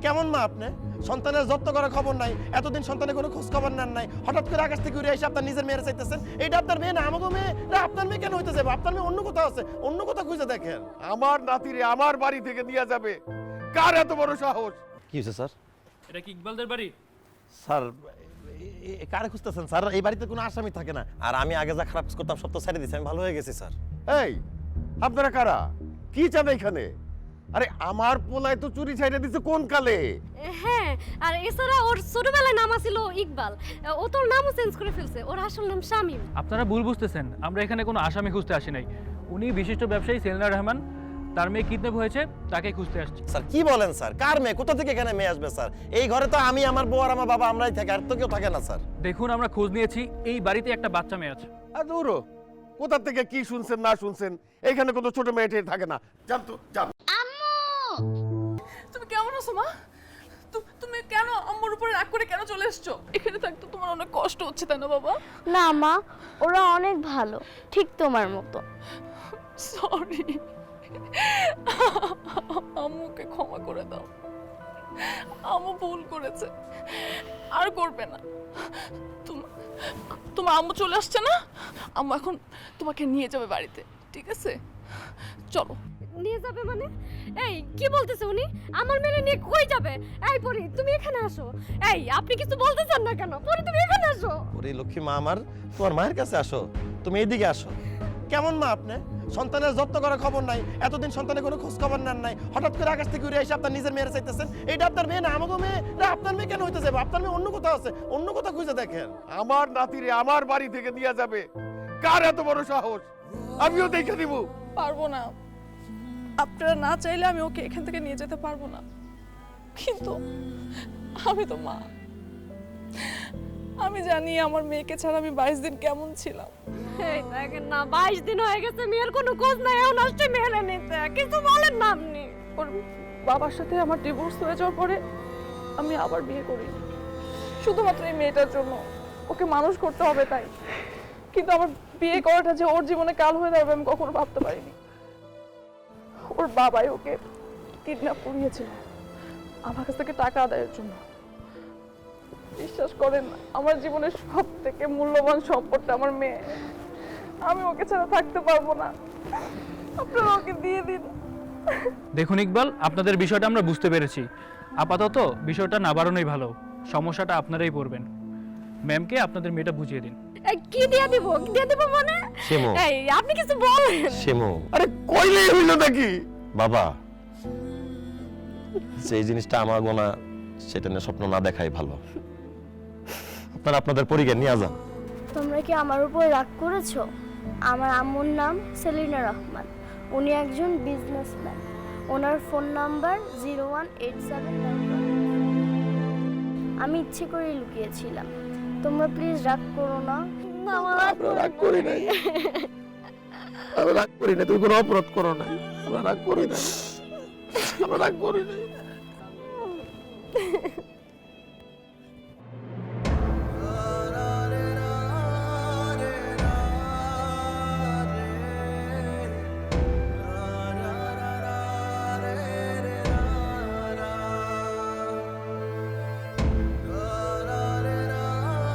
কেমন মা আপনি? সন্তানের যত্ন করার খবর নাই এতদিন সন্তানের কোনো খোঁজ খবর নেন নাই হঠাৎ করে আকাশ থেকে উড়ে এসে আপনার নিজের মেয়ের চাইতেছেন? এটা আপনার মেয়ে না আমাকে মেয়ে? আপনার মেয়ে কেন হইতে যাবে আপনার মেয়ে অন্য কোথাও আছে অন্য কোথাও খুঁজে দেখেন। আমার নাতিরে আমার বাড়ি থেকে নিয়ে যাবে। কার এত বড় সাহস? কি হয়েছে স্যার? এটা কি ইকবালদের বাড়ি? স্যার কারে খুঁজতেছেন? স্যার এই বাড়িতে কোনো আসামি থাকে না। আর আমি আগে যা খারাপ করতাম সব তো ছেড়ে দিচ্ছি আমি ভালো হয়ে গেছি স্যার। এই আপনারা কারা? কি চান এখানে আরে আমার পোলায় তো চুরি ছাইড়ে দিছে কোন কালে? হ্যাঁ আর এছাড়া ওর ছোটবেলায় নাম ছিল ইকবাল। ও তোর নামও চেঞ্জ করে ফেলছে ওর আসল নাম শামীম। আপনারা ভুল বুঝতেছেন আমরা এখানে কোনো আসামি খুঁজতে আসি নাই। উনি বিশিষ্ট ব্যবসায়ী সেলিনা রহমান তার মেয়ে কিডন্যাপ হয়েছে তাকে খুঁজতে আসছি। স্যার কি বলেন স্যার? কার মেয়ে? কোথা থেকে এখানে মেয়ে আসবে স্যার? এই ঘরে তো আমি আমার বউ আর আমার বাবা আমরাই থাকি আর তো কেউ থাকে না স্যার। দেখুন আমরা খোঁজ নিয়েছি এই বাড়িতে একটা বাচ্চা মেয়ে আছে। আর দূরো কোথা থেকে কি শুনছেন না শুনছেন? এখানে কোনো ছোট মেয়েটে থাকে না। জান তো জান মা। তুমি কেন আম্মুর উপরে রাগ করে কেন চলে এসছো? এখানে থাকতে তোমার অনেক কষ্ট হচ্ছে তাই না বাবা? না মা ওরা অনেক ভালো ঠিক তোমার মতো। সরি আম্মুকে ক্ষমা করে দাও। আম্মু ভুল করেছে। আর করবে না। তোমার আম্মু চলে আসছে না? আম্মু এখন তোমাকে নিয়ে যাবে বাড়িতে ঠিক আছে? চলো। নিয়ে যাবে মানে? এই কি বলতেছে উনি? আমার মেয়ে নিয়ে কই যাবে? এই পরি তুমি এখানে আসো। এই আপনি কিছু বলতেছেন না কেন? পরি তুমি এখানে আসো। ওরে লক্ষ্মী মা আমার তোমার মায়ের কাছে আসো। তুমি এইদিকে আসো। কেমন মা আপনি? সন্তানের যত্ন করার খবর নাই। এতদিন সন্তানের কোনো খোঁজ খবর নেন নাই। হঠাৎ করে আকাশ থেকে উড়ে এসে আপনার নিজের মেয়ের চাইতেছেন। এটা আপনার মেয়ে না আমাকে মেয়ে? না আপনার মেয়ে কেন হইতে যাবে? আপনার মেয়ে অন্য কোথাও আছে। অন্য কোথাও খুঁজে দেখেন। আমার নাতিরে আমার বাড়ি থেকে নিয়ে যাবে। কার এত বড় সাহস? আমিও দেখে দিব পারব না। আপনারা না চাইলে আমি ওকে এখান থেকে নিয়ে যেতে পারব না। কিন্তু আমি তো মা। আমি জানি আমার মেয়েকে ছাড়া আমি বাইশ দিন কেমন ছিলাম। এই দেখেন না বাইশ দিন হয়ে গেছে মেয়ের কোনো খোঁজ নাই এখন আসছে মেয়ের নিতে। কিছু বলেন না আপনি। ওর বাবার সাথে আমার ডিভোর্স হয়ে যাওয়ার পরে আমি আবার বিয়ে করি। শুধুমাত্র এই মেয়েটার জন্য। ওকে মানুষ করতে হবে তাই। কিন্তু আমার বিয়ে করাটা যে ওর জীবনে কাল হয়ে যাবে আমি কখনো ভাবতে পারিনি। ওর বাবাই ওকে কিডন্যাপ করিয়েছিল আমার কাছ থেকে টাকা আদায়ের জন্য। বিশ্বাস করেন আমার জীবনের সব থেকে মূল্যবান সম্পদটা আমার মেয়ে। আমি ওকে ছাড়া থাকতে পারব না। আপনারা ওকে দিয়ে দিন। দেখুন ইকবাল আপনাদের বিষয়টা আমরা বুঝতে পেরেছি। আপাতত বিষয়টা না বাড়ানোই ভালো। সমস্যাটা আপনারাই পড়বেন। ম্যামকে আপনাদের মেয়েটা বুঝিয়ে দিন। কি দিয়ে দিব? কি দিয়ে দিব মানে? সেমো। এই আপনি কিছু বলেন। সেমো। আরে কইলেই হইল নাকি? বাবা সেই জিনিসটা আমার গোনা সেটা নিয়ে স্বপ্ন না দেখাই ভালো। আপনারা আপনাদের পরিবার নিয়ে যান। তোমরা কি আমার উপর রাগ করেছ? আমার আম্মুর নাম সেলিনা রহমান। উনি একজন বিজনেসম্যান ওনার phone number zero one eight seven আমি ইচ্ছে করেই লুকিয়েছিলাম। তোমরা প্লিজ রাগ করো না। আমরা রাগ করি নাই। আমরা রাগ করি না তুমি কোনো অপরাধ করো না আমরা রাগ করি না আমরা রাগ করি না